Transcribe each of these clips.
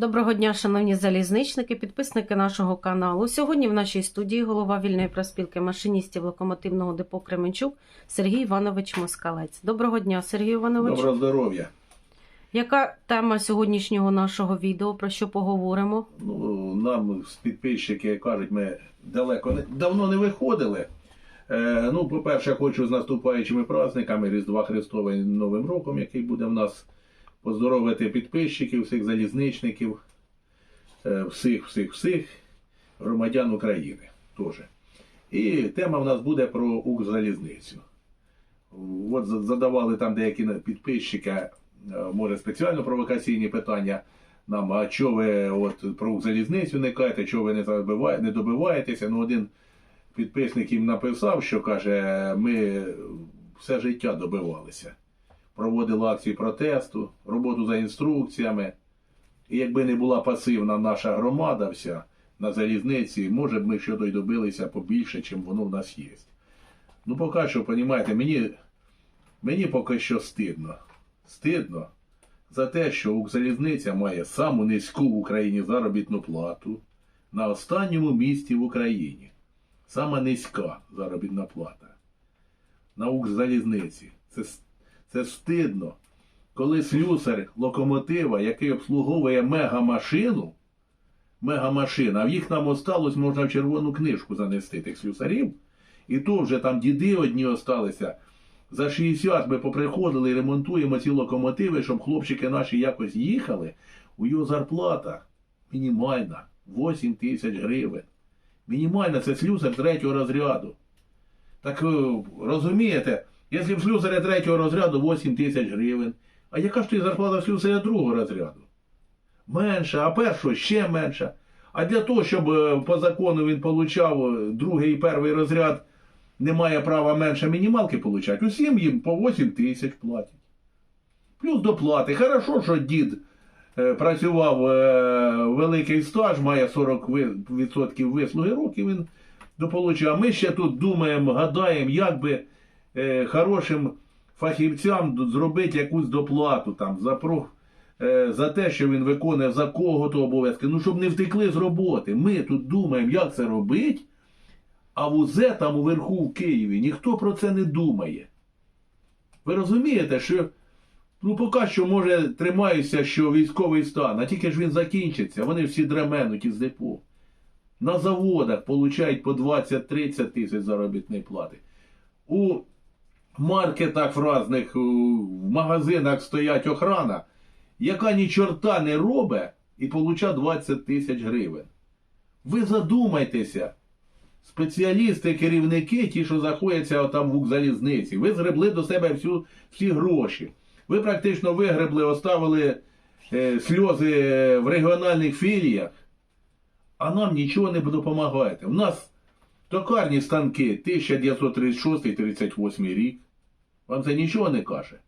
Доброго дня, шановні залізничники, підписники нашого каналу. Сьогодні в нашій студії голова вільної проспілки машиністів локомотивного депо Кременчук Сергій Іванович Москалець. Доброго дня, Сергій Іванович. Доброго здоров'я. Яка тема сьогоднішнього нашого відео? Про що поговоримо? Ну, нам з підписчики кажуть, ми далеко не давно не виходили. Е, ну, по-перше, хочу з наступаючими праздниками Різдва Христова і Новим роком, який буде в нас, поздоровити підписчиків, всіх залізничників, е, всіх, всіх, всіх громадян України теж. І тема в нас буде про Укрзалізницю. От задавали там деякі підписчики, е, може спеціально провокаційні питання нам, а чого ви от про залізницю не кажете, чого ви не, забиває, не добиваєтеся? Ну, один підписник їм написав, що каже, ми все життя добивалися. Проводили акції протесту, роботу за інструкціями. І якби не була пасивна наша громада вся на залізниці, може б ми щодо й добилися побільше, чим воно в нас є. Ну, поки що, розумієте, мені, мені поки що стидно. Стидно за те, що Укрзалізниця має саму низьку в Україні заробітну плату на останньому місці в Україні. Сама низька заробітна плата. На Укрзалізниці. Це, це стидно. Коли слюсар локомотива, який обслуговує мегамашину, мегамашина, а їх нам осталось, можна в червону книжку занести тих слюсарів, і то вже там діди одні осталися. За 60 ми поприходили і ремонтуємо ці локомотиви, щоб хлопчики наші якось їхали. У його зарплата мінімальна 8 тисяч гривень. Мінімальна це слюсар третього розряду. Так е, розумієте, якщо в слюсаря третього розряду 8 тисяч гривень, а яка ж тоді зарплата слюсаря другого розряду? Менша, а першого ще менша. А для того, щоб е, по закону він получав е, другий і перший розряд, не має права менше мінімалки получати. Усім їм по 8 тисяч платять. Плюс доплати. Хорошо, що дід е, працював великий стаж, має 40% вислуги років, він дополучав. А ми ще тут думаємо, гадаємо, як би е, хорошим фахівцям зробити якусь доплату там, за, про, е, за те, що він виконує за кого-то обов'язки. Ну, щоб не втекли з роботи. Ми тут думаємо, як це робити. А в УЗ там уверху в Києві ніхто про це не думає. Ви розумієте, що ну поки що, може, тримаюся, що військовий стан, а тільки ж він закінчиться, вони всі дременуть із депо. На заводах получають по 20-30 тисяч заробітної плати. У маркетах в разних, в магазинах стоять охрана, яка ні чорта не робить і получає 20 тисяч гривень. Ви задумайтеся. Спеціалісти, керівники, ті, що знаходяться там в Укрзалізниці, ви згребли до себе всю, всі гроші. Ви практично вигребли, оставили е, сльози е, в регіональних філіях, а нам нічого не допомагаєте. У нас токарні станки 1936-38 рік. Вам це нічого не каже?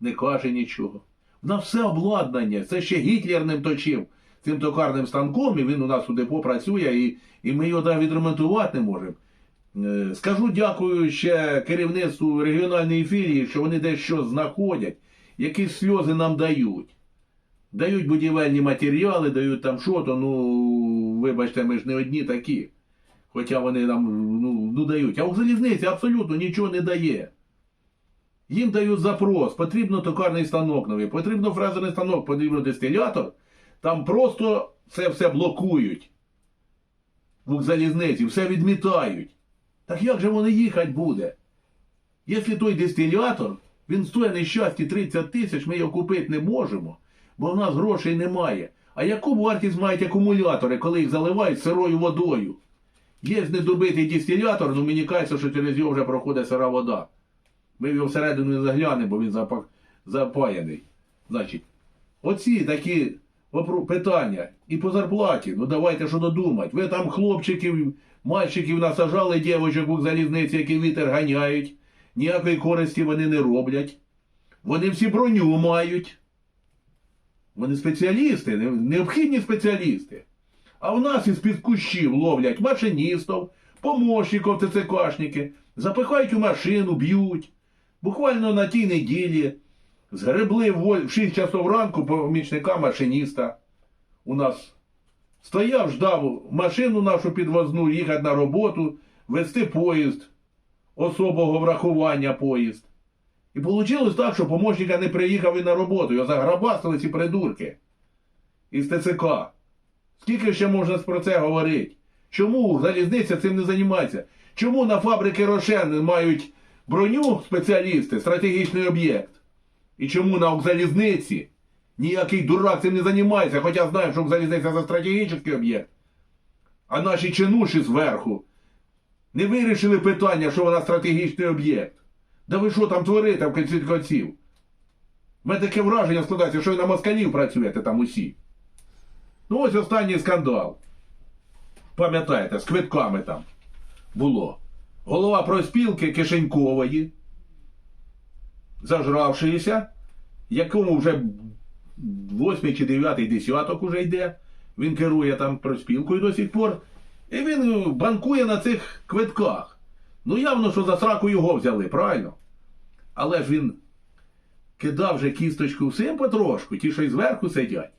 Не каже нічого. В нас все обладнання. Це ще Гітлер ним точив цим токарним станком, і він у нас у депо працює, і, і ми його навіть відремонтувати не можемо. Е, Скажу дякую ще керівництву регіональної філії, що вони десь щось знаходять, якісь сльози нам дають. Дають будівельні матеріали, дають там що то, ну, вибачте, ми ж не одні такі. Хоча вони нам ну, ну, дають. А у залізниці абсолютно нічого не дає. Їм дають запрос, потрібно токарний станок новий, потрібно фрезерний станок, потрібно дистилятор. Там просто це все блокують. В залізниці, все відмітають. Так як же вони їхати буде? Якщо той дистилятор, він стоїть нещасті 30 тисяч, ми його купити не можемо, бо в нас грошей немає. А яку вартість мають акумулятори, коли їх заливають сирою водою? Є недобитий дистилятор, ну мені кажеться, що через його вже проходить сира вода. Ми його всередину не заглянемо, бо він запа- запаяний. Значить, оці такі питання і по зарплаті. Ну давайте що додумати. Ви там хлопчиків, мальчиків насажали дівочок у залізниці, які вітер ганяють. Ніякої користі вони не роблять. Вони всі броню мають. Вони спеціалісти, необхідні спеціалісти. А в нас із-під кущів ловлять машиністів, помощників ТЦКшники, запихають у машину, б'ють. Буквально на тій неділі згребли в 6 часов ранку помічника машиніста. у нас стояв, ждав машину нашу підвозну, їхати на роботу, вести поїзд, особого врахування поїзд. І вийшло так, що помощника не приїхав і на роботу. Його заграбастили ці придурки із ТЦК. Скільки ще можна про це говорити? Чому залізниця цим не займається? Чому на фабрики Рошен мають броню спеціалісти, стратегічний об'єкт? І чому на Укрзалізниці ніякий дурак цим не займається, хоча знаємо, що Укрзалізниця це стратегічний об'єкт. А наші чинуші зверху не вирішили питання, що вона стратегічний об'єкт. Да ви що там творите в кінці кінців? У мене таке враження складається, що ви на москалів працюєте там усі. Ну ось останній скандал. Пам'ятаєте, з квитками там було. Голова проспілки Кишенькової, зажравшися, якому вже восьмий чи дев'ятий десяток уже йде. Він керує там проспілкою до сих пор. І він банкує на цих квитках. Ну, явно, що за сраку його взяли, правильно? Але ж він кидав же кісточку всім потрошку, ті, що й зверху сидять.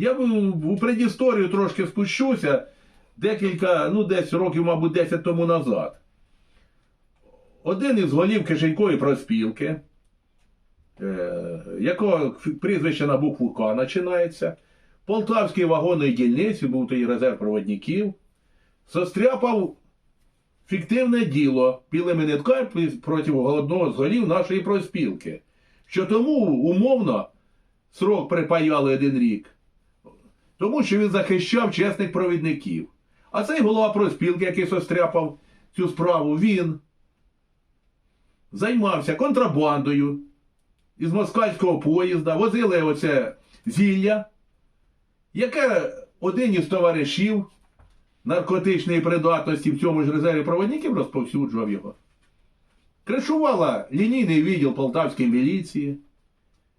Я у предісторію трошки спущуся декілька, ну десь років, мабуть, 10 тому назад. Один із голів кишенької проспілки, е, якого прізвище на букву К починається, Полтавській вагонної дільниці, був той резерв проводників, состряпав фіктивне діло білими нитками проти одного з голів нашої проспілки, що тому умовно срок припаяли один рік. Тому що він захищав чесних провідників. А цей голова проспілки, який состряпав цю справу, він займався контрабандою із москальського поїзда, возили оце зілля, яке один із товаришів наркотичної придатності в цьому ж резерві проводників розповсюджував його. Кришувала лінійний відділ Полтавської міліції,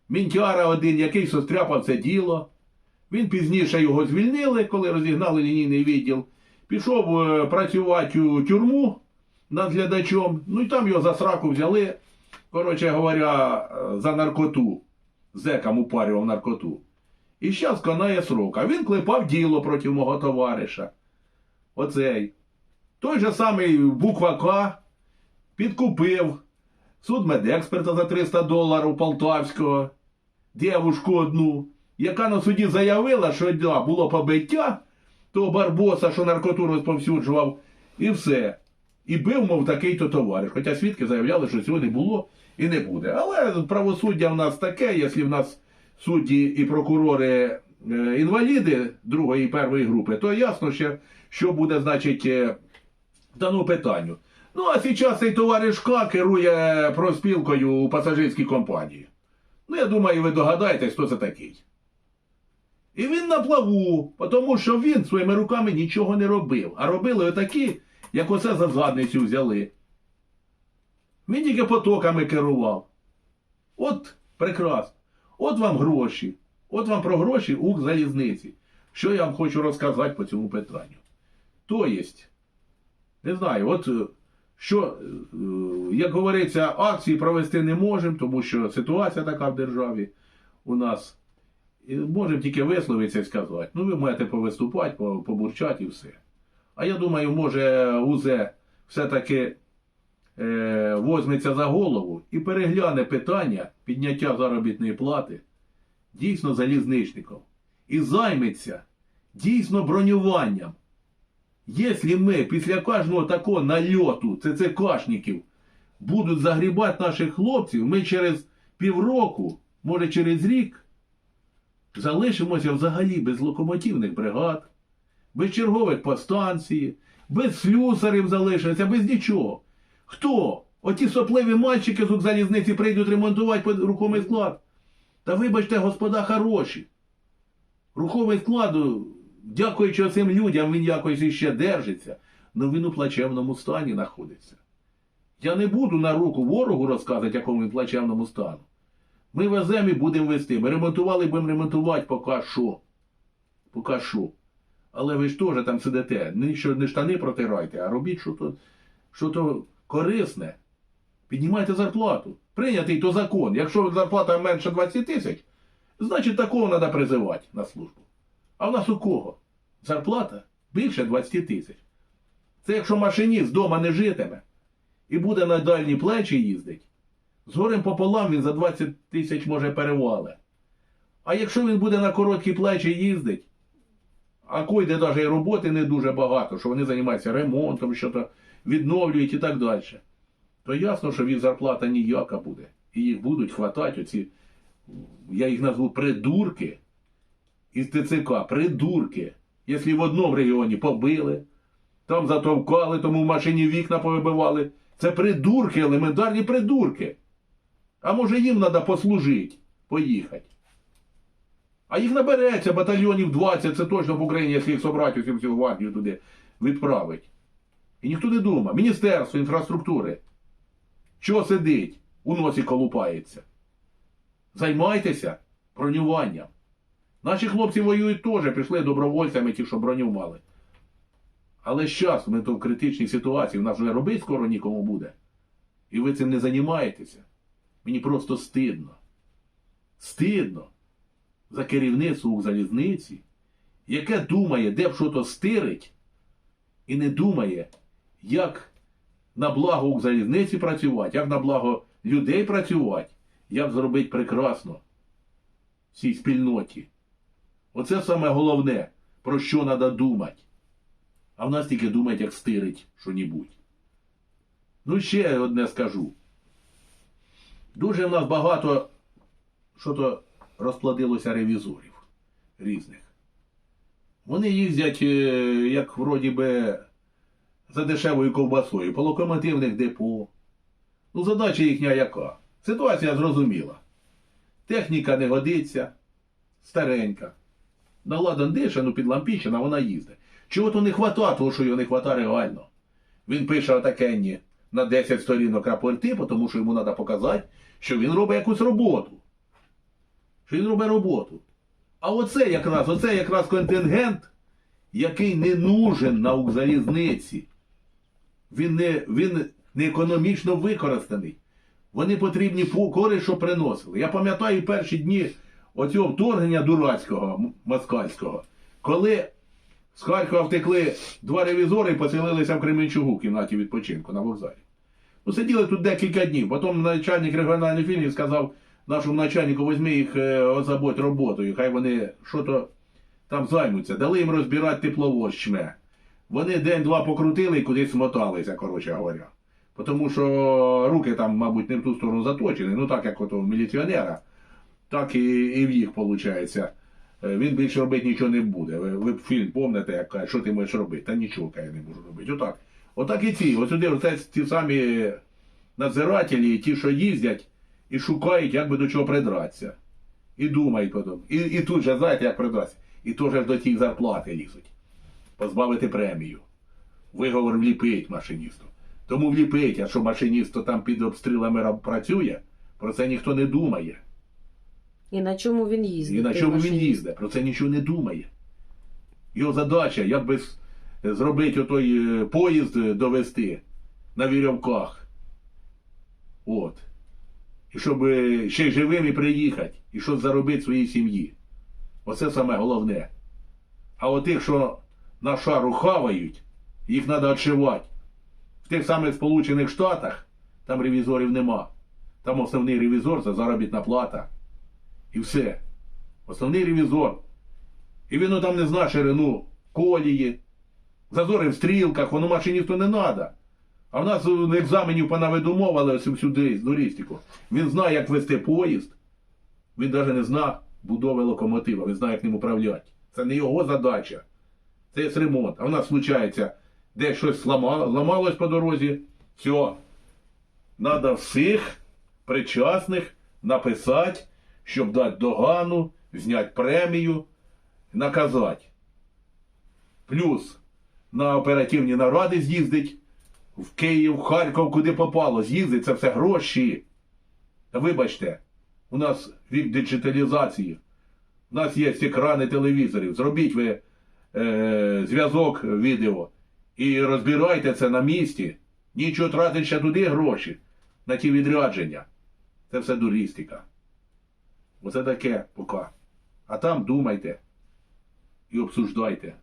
мінтяра один, який состряпав це діло. Він пізніше його звільнили, коли розігнали лінійний відділ. Пішов е, працювати у тюрму над глядачом. Ну і там його за сраку взяли, коротше говоря, е, за наркоту. Зекам упарював наркоту. І зараз конає срок. А він клепав діло проти мого товариша. Оцей. Той же самий буква К підкупив судмедексперта за 300 доларів полтавського, дівушку одну яка на суді заявила, що да, було побиття того барбоса, що наркоту розповсюджував, і все. І бив, мов такий-то товариш. Хоча свідки заявляли, що цього не було і не буде. Але правосуддя в нас таке, якщо в нас судді і прокурори е, інваліди другої і першої групи, то ясно ще, що буде, значить, е, дану питанню. Ну, а зараз цей товариш К керує проспілкою у пасажирській компанії. Ну, я думаю, ви догадаєтесь, хто це такий. І він на плаву, тому що він своїми руками нічого не робив. А робили отакі, як оце за задницю взяли. Він тільки потоками керував. От прекрасно. От вам гроші. От вам про гроші у залізниці. Що я вам хочу розказати по цьому питанню. То єсть, не знаю, от е, що, е, як говориться, акції провести не можемо, тому що ситуація така в державі у нас. Можемо тільки висловитися і сказати. Ну, ви маєте повиступати, побурчати і все. А я думаю, може УЗЕ все-таки е, возьметься за голову і перегляне питання підняття заробітної плати дійсно залізничників. І займеться дійсно бронюванням. Якщо ми після кожного такого нальоту ЦЦКшників будуть загрібати наших хлопців, ми через півроку, може через рік, залишимося взагалі без локомотивних бригад, без чергових по станції, без слюсарів залишимося, без нічого. Хто? Оті сопливі мальчики з залізниці прийдуть ремонтувати рухомий склад. Та вибачте, господа хороші. Рухомий склад, дякуючи цим людям, він якось іще держиться, але він у плачевному стані знаходиться. Я не буду на руку ворогу розказувати, якому він плачевному стану. Ми веземо і будемо вести. Ми ремонтували, будемо ремонтувати поки що. Поки що. Але ви ж теж там сидите. Не, не штани протирайте, а робіть що то, що то корисне. Піднімайте зарплату. Прийнятий то закон. Якщо зарплата менше 20 тисяч, значить такого треба призивати на службу. А в нас у кого? Зарплата більше 20 тисяч. Це якщо машиніст вдома не житиме і буде на дальні плечі їздить, з горем пополам він за 20 тисяч може перевали. А якщо він буде на короткі плечі їздить, а койде навіть і роботи не дуже багато, що вони займаються ремонтом, що то відновлюють і так далі, то ясно, що від зарплата ніяка буде. І їх будуть хватати оці, я їх назву придурки із ТЦК, придурки. Якщо в одному регіоні побили, там затовкали, тому в машині вікна повибивали. Це придурки, елементарні придурки. А може їм треба послужити, поїхати. А їх набереться батальйонів 20, це точно в Україні, якщо їх собрати усю всю гвардію туди відправить. І ніхто не думає. Міністерство інфраструктури. Що сидить? У носі колупається. Займайтеся бронюванням. Наші хлопці воюють теж, пішли добровольцями, ті, що броню мали. Але зараз ми то в критичній ситуації, у нас вже робити скоро нікому буде. І ви цим не займаєтеся. Мені просто стидно. Стидно за керівництво Укрзалізниці, яке думає, де б що то стирить, і не думає, як на благо Укрзалізниці працювати, як на благо людей працювати, як зробити прекрасно цій спільноті. Оце саме головне, про що треба думати. А в нас тільки думають, як стирить що-нібудь. Ну, ще одне скажу. Дуже в нас багато що то розплодилося ревізорів різних. Вони їздять, е, як вроді би, за дешевою ковбасою, по локомотивних депо. Ну, задача їхня яка? Ситуація зрозуміла. Техніка не годиться, старенька. На ладан дише, ну підлампічена, вона їздить. Чого то не хвата, того, що його не хвата реально. Він пише отакенні на 10 сторінок рапорти, тому що йому треба показати, що він робить якусь роботу. Що він робить роботу. А оце якраз, оце якраз контингент, який не нужен на Укрзалізниці. Він не, він не економічно використаний. Вони потрібні по користь, що приносили. Я пам'ятаю перші дні оцього вторгнення дурацького москальського, коли з Харкова втекли два ревізори і поселилися в Кременчугу в кімнаті відпочинку на вокзалі. Ну, сиділи тут декілька днів. Потім начальник регіональної філії сказав нашому начальнику, візьми їх, е, озаботь роботою, хай вони що то там займуться. Дали їм розбирати тепловоз чме. Вони день-два покрутили і кудись смоталися, коротше говоря. Тому що руки там, мабуть, не в ту сторону заточені, ну так як ото в міліціонера, так і, і в їх виходить. Він більше робити нічого не буде. Ви, ви фільм помните, як каже, що ти можеш робити? Та нічого каже, не можу робити. Отак. Отак і ці. Ось сюди оце ті самі надзирателі, ті, що їздять і шукають, як би до чого придратися. І думають потім. І, і тут же, знаєте, як придратися. І теж до тих зарплати лізуть. Позбавити премію. Виговор вліпить машиністу. Тому вліпить, а що машиніст там під обстрілами працює, про це ніхто не думає. І на чому він їздить? І на чому він їздить, про це нічого не думає. Його задача, як би зробити отой е, поїзд е, довести на вірьовках. От. І щоб е, ще й живими приїхати, і щось заробити своїй сім'ї. Оце саме головне. А от тих, що на шару хавають, їх треба відшивати. В тих самих Сполучених Штатах там ревізорів нема. Там основний ревізор це заробітна плата. І все. Основний ревізор. І він там не знає ширину колії, зазори в стрілках, воно машиністу не треба. А в нас е, екзаменів понавидумовали ось сюди, з туристику. Він знає, як вести поїзд. Він навіть не знає будови локомотива, він знає, як ним управляти. Це не його задача. Це є ремонт. А в нас случається, де щось зламало, зламалось по дорозі. Все. Надо всіх причасних написати, щоб дати догану, зняти премію, наказати. Плюс на оперативні наради з'їздить в Київ, в Харків, куди попало. З'їздить, це все гроші. Вибачте, у нас вік диджиталізації. У нас є екрани телевізорів. Зробіть ви е, зв'язок відео і розбирайте це на місці. Нічого тратить ще туди гроші на ті відрядження. Це все дурістика. Оце таке поки. А там думайте. і обсуждайте.